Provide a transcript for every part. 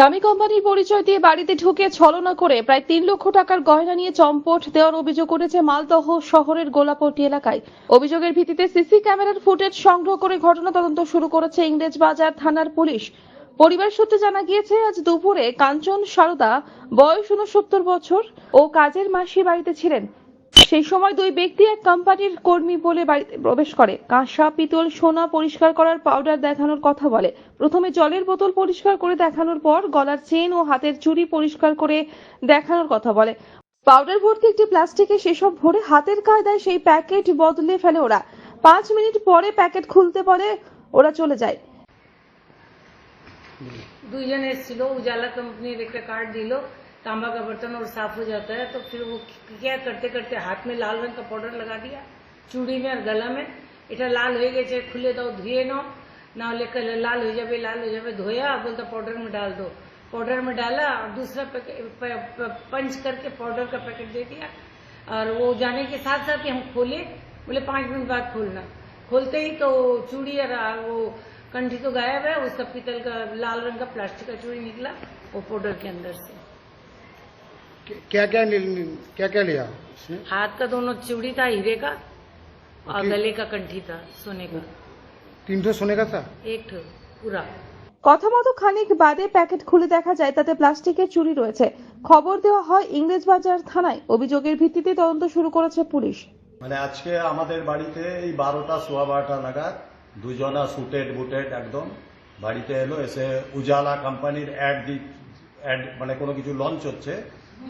দামি কোম্পানির পরিচয় দিয়ে বাড়িতে ঢুকে ছলনা করে প্রায় তিন লক্ষ টাকার গয়না নিয়ে চম্পট দেওয়ার অভিযোগ করেছে মালদহ শহরের গোলাপটি এলাকায়। অভিযোগের ভিত্তিতে সিসি ক্যামেরার ফুটেজ সংগ্রহ করে ঘটনা তদন্ত শুরু করেছে ইংরেজ বাজার থানার পুলিশ। পরিবার সূত্রে জানা গিয়েছে, আজ দুপুরে কাঞ্চন সারদা, বয়স উনসত্তর বছর ও কাজের মাসি বাড়িতে ছিলেন। সেই সময় দুই ব্যক্তি এক কোম্পানির কর্মী বলে বাড়িতে প্রবেশ করে। কাঁসা, পিতল, সোনা পরিষ্কার করার পাউডার দেখানোর কথা বলে। প্রথমে জলের বোতল পরিষ্কার করে দেখানোর পর গলার চেন ও হাতের চুড়ি পরিষ্কার করে দেখানোর কথা বলে। পাউডার ভর্তি একটি প্লাস্টিকে সেসব ভরে হাতের কায়দায় সেই প্যাকেট বদলে ফেলে ওরা। পাঁচ মিনিট পরে প্যাকেট খুলতে পারে ওরা চলে যায়। দুইজন এসেছিল, উজালা কোম্পানির একটা কার্ড দিল। तांबा का बर्तन और साफ़ हो जाता है तो फिर वो क्या करते करते हाथ में लाल रंग का पाउडर लगा दिया, चूड़ी में और गला में। इटा लाल हो गए खुले दो धुए ना ना लेकर लाल हो जाए लाल हो जाए धोया, बोलता पाउडर में डाल दो। पाउडर में डाला और दूसरा पंच करके पाउडर का पैकेट दे दिया। और वो जाने के साथ साथ ही हम खोले, बोले पाँच मिनट बाद खोलना। खोलते ही तो चूड़ी और वो कंठी तो गायब है उसका पीतल का लाल रंग का प्लास्टिक का चूड़ी निकला, वो पाउडर के अंदर से। क्या क्या क्या क्या लिया इसने? हाथ का दोनों चूड़ी था हीरे का और ओके। गले का कंठी था सोने का तीन ठो सोने का था एक ठो पूरा কথা মতো খানিক বাদে প্যাকেট খুলে দেখা যায় তাতে প্লাস্টিকের চুরি রয়েছে খবর দেওয়া হয় ইংরেজবাজার থানায় অভিযোগের ভিত্তিতে তদন্ত শুরু করেছে পুলিশ মানে আজকে আমাদের বাড়িতে এই বারোটা সোয়া বারোটা নাগাদ দুজনা সুটেড বুটেড একদম বাড়িতে এলো এসে উজালা কোম্পানির অ্যাড দি অ্যাড মানে কোনো কিছু লঞ্চ হচ্ছে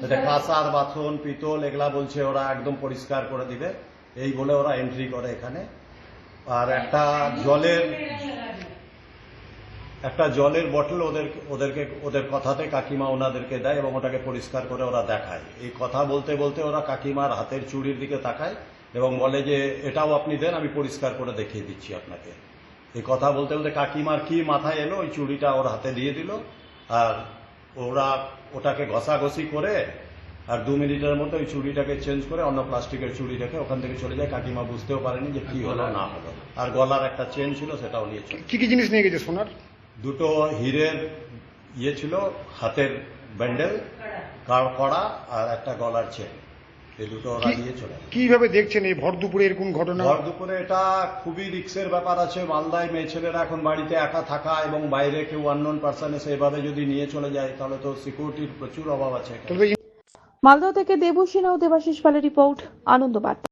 যাতে কাঁসার বাথন, পিতল এগুলা বলছে ওরা একদম পরিষ্কার করে দিবে। এই বলে ওরা এন্ট্রি করে এখানে। আর একটা জলের একটা জলের বটল ওদের ওদেরকে ওদের কথাতে কাকিমা ওনাদেরকে দেয় এবং ওটাকে পরিষ্কার করে ওরা দেখায়। এই কথা বলতে বলতে ওরা কাকিমার হাতের চুড়ির দিকে তাকায় এবং বলে যে, এটাও আপনি দেন, আমি পরিষ্কার করে দেখিয়ে দিচ্ছি আপনাকে। এই কথা বলতে বলতে কাকিমার কি মাথায় এলো? ওই চুড়িটা ওর হাতে দিয়ে দিল। আর ওরা ওটাকে ঘষাঘষি করে আর দু মিনিটের মধ্যে ওই চুড়িটাকে চেঞ্জ করে অন্য প্লাস্টিকের চুড়িটাকে ওখান থেকে চলে যায়। কাকিমা বুঝতেও পারেনি যে কি হলো না হলো। আর গলার একটা চেন ছিল সেটাও নিয়ে চলে। কি কি জিনিস নিয়ে গেছে সোনার? দুটো হিরের ইয়ে ছিল হাতের ব্যান্ডেল কড়া আর একটা গলার চেন। এই দুটো ওরা নিয়ে চলে। কীভাবে দেখছেন এই ভর দুপুরে এরকম ঘটনা? ভর দুপুরে এটা খুবই রিক্সের ব্যাপার আছে। মালদায় মেয়ে ছেলেরা এখন বাড়িতে একা থাকা এবং বাইরে কেউ আননোন পার্সন এসে এভাবে যদি নিয়ে চলে যায় তাহলে তো সিকিউরিটির প্রচুর অভাব আছে মালদা থেকে দেবসিনা ও দেবাশিস পালের রিপোর্ট আনন্দ বার্তা।